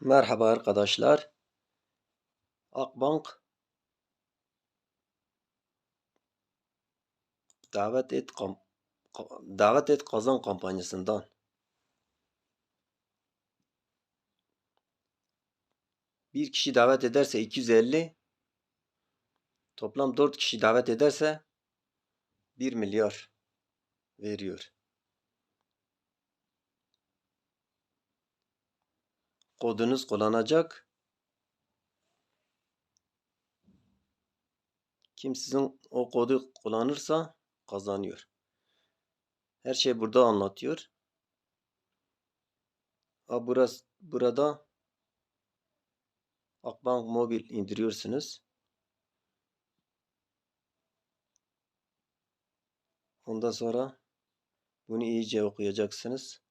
Merhaba arkadaşlar. Akbank davet et davet et kazan kampanyasından bir kişi davet ederse 250 toplam 4 kişi davet ederse 1 milyar veriyor. Kodunuz kullanacak. Kim sizin o kodu kullanırsa kazanıyor. Her şey burada anlatıyor. Ha burası burada Akbank Mobil indiriyorsunuz. Ondan sonra bunu iyice okuyacaksınız.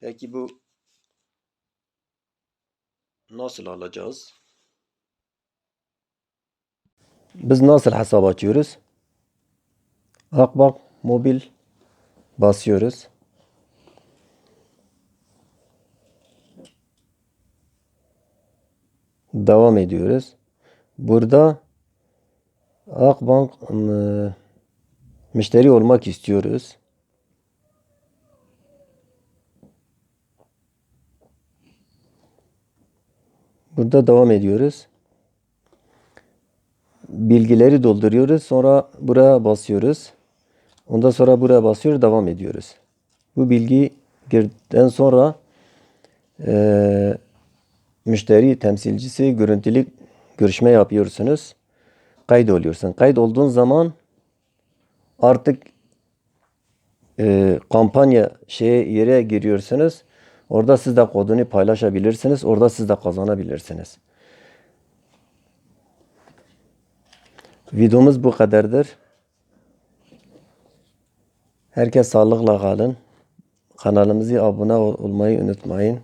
Peki bu nasıl alacağız? Biz nasıl hesap açıyoruz? Akbank Mobil basıyoruz. Devam ediyoruz. Burada Akbank ıı, müşteri olmak istiyoruz. Burada devam ediyoruz. Bilgileri dolduruyoruz. Sonra buraya basıyoruz. Ondan sonra buraya basıyoruz. Devam ediyoruz. Bu bilgi girdikten sonra eee, müşteri temsilcisi görüntülü görüşme yapıyorsunuz. Kayıt oluyorsun. Kayıt olduğun zaman artık eee, kampanya şeye yere giriyorsunuz. Orada siz de kodunu paylaşabilirsiniz. Orada siz de kazanabilirsiniz. Videomuz bu kadardır. Herkes sağlıkla kalın. Kanalımıza abone ol- olmayı unutmayın.